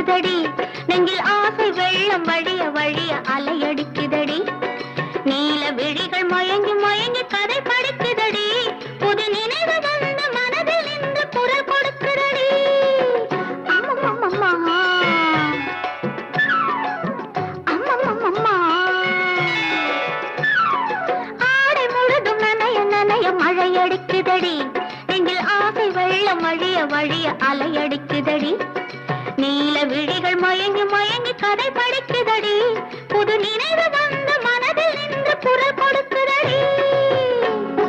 வருதடி நெங்கில் ஆசை வெள்ளம் வழிய வழிய அலையடிக்குதடி. நீல விழிகள் மயங்கி மயங்கி கதை படுக்குதடி. புது நினைவு வந்த மனதில் இந்த குரல் கொடுக்குதடி. ஆடை முழுதும் நனைய நனைய மழையடிக்குதடி. நெங்கில் ஆசை வெள்ளம் வழிய வழிய அலையடிக்குதடி. மயங்கி கதை படைக்க